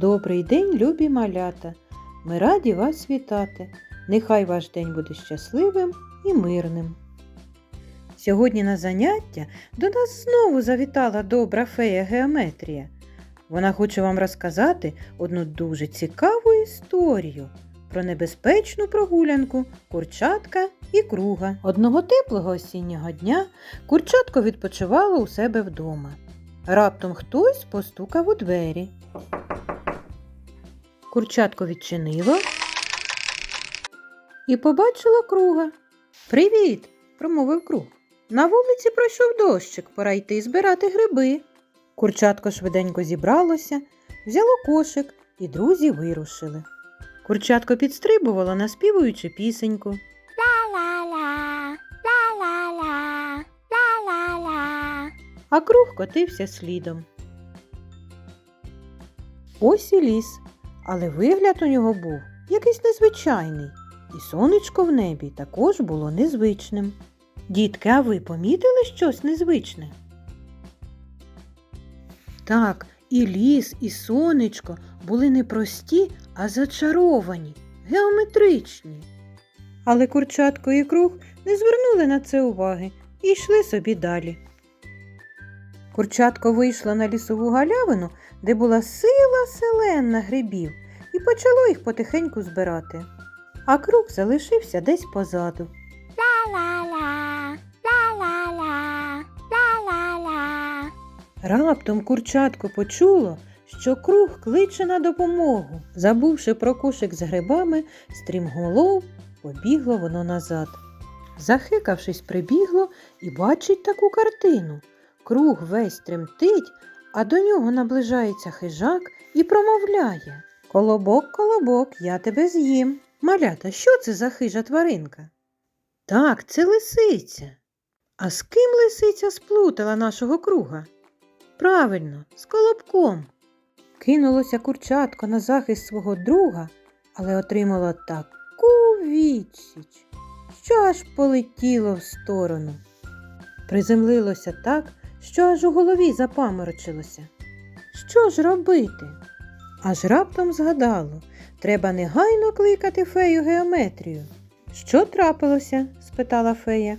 Добрий день, любі малята! Ми раді вас вітати. Нехай ваш день буде щасливим і мирним. Сьогодні на заняття до нас знову завітала добра фея геометрія. Вона хоче вам розказати одну дуже цікаву історію про небезпечну прогулянку курчатка і круга. Одного теплого осіннього дня курчатко відпочивало у себе вдома. Раптом хтось постукав у двері. Курчатко відчинило і побачило круга. Привіт! промовив круг. На вулиці пройшов дощик, пора йти збирати гриби. Курчатко швиденько зібралося, взяло кошик, і друзі вирушили. Курчатко підстрибувало, наспівуючи пісеньку. Ла-ла-ла, ла-ла-ла, ла-ла-ла. а круг котився слідом. Ось і ліс, але вигляд у нього був якийсь незвичайний, і сонечко в небі також було незвичним. Дітки, а ви помітили щось незвичне? Так, і ліс, і сонечко були не прості, а зачаровані, геометричні. Але курчатко і круг не звернули на це уваги і йшли собі далі. Курчатко вийшло на лісову галявину, де була сила селенна грибів, і почало їх потихеньку збирати. А круг залишився десь позаду. Ла-ла-ла, ла-ла-ла, ла-ла-ла. Раптом курчатко почуло, що круг кличе на допомогу. Забувши про кошик з грибами, стрімголов побігло воно назад. Захикавшись, прибігло і бачить таку картину. Круг весь тремтить, а до нього наближається хижак і промовляє Колобок, колобок, я тебе з'їм. Малята, що це за хижа тваринка? Так, це лисиця. А з ким лисиця сплутала нашого круга? Правильно, з колобком. Кинулося курчатко на захист свого друга, але отримало таку відсіч, що аж полетіло в сторону. Приземлилося так, що аж у голові запаморочилося. Що ж робити? Аж раптом згадало, треба негайно кликати фею геометрію. Що трапилося? спитала фея.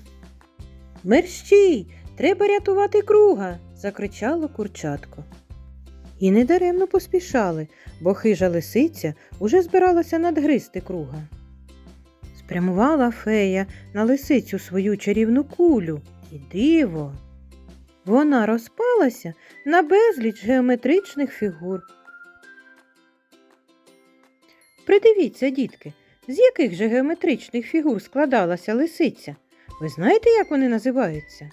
Мерщій, треба рятувати круга, закричало курчатко. І недаремно поспішали, бо хижа лисиця уже збиралася надгризти круга. Спрямувала фея на лисицю свою чарівну кулю, і диво. Вона розпалася на безліч геометричних фігур. Придивіться, дітки, з яких же геометричних фігур складалася лисиця? Ви знаєте, як вони називаються?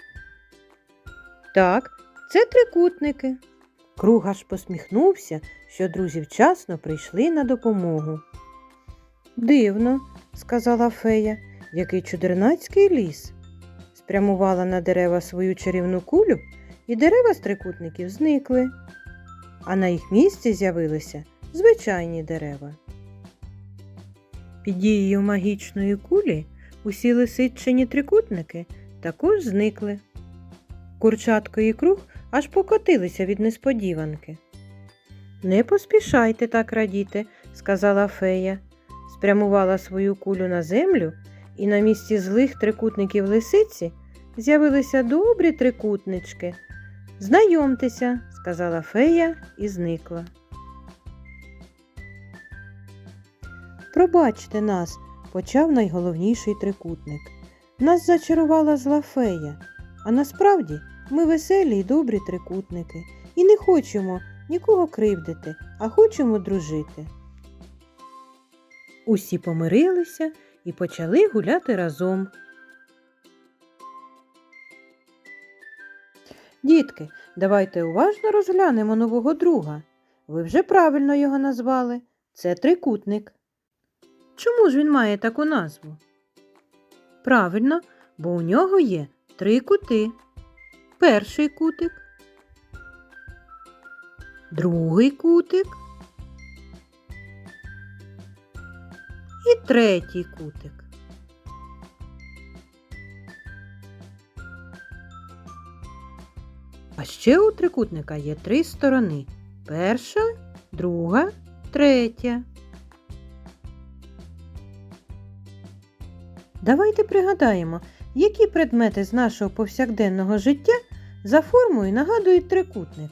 Так, це трикутники. Круг аж посміхнувся, що друзі вчасно прийшли на допомогу. Дивно, сказала фея, який чудернацький ліс. Спрямувала на дерева свою чарівну кулю, і дерева з трикутників зникли, а на їх місці з'явилися звичайні дерева. Під дією магічної кулі усі лисиччині трикутники також зникли. Курчатко і круг аж покотилися від несподіванки. Не поспішайте так радіти, сказала фея, спрямувала свою кулю на землю, і на місці злих трикутників лисиці з'явилися добрі трикутнички. Знайомтеся, сказала фея і зникла. Пробачте нас, почав найголовніший трикутник. Нас зачарувала зла фея, а насправді ми веселі й добрі трикутники і не хочемо нікого кривдити, а хочемо дружити. Усі помирилися і почали гуляти разом. Дітки, давайте уважно розглянемо нового друга. Ви вже правильно його назвали. Це трикутник. Чому ж він має таку назву? Правильно, бо у нього є три кути. Перший кутик, другий кутик і третій кутик. А ще у трикутника є три сторони Перша, друга, третя. Давайте пригадаємо, які предмети з нашого повсякденного життя за формою нагадують трикутник.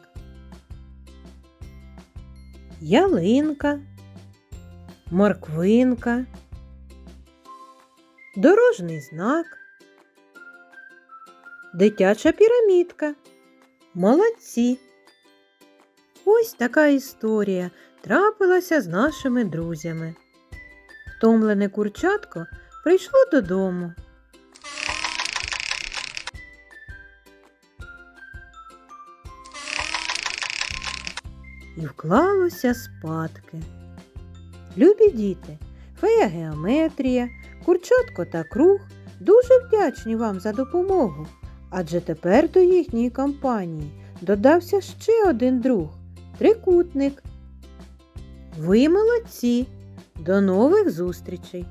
Ялинка, морквинка, дорожній знак, дитяча пірамідка. Молодці! Ось така історія трапилася з нашими друзями. Втомлене курчатко прийшло додому. І вклалося спадки. Любі діти, фея геометрія, курчатко та круг дуже вдячні вам за допомогу, адже тепер до їхньої компанії додався ще один друг трикутник. Ви молодці! До нових зустрічей!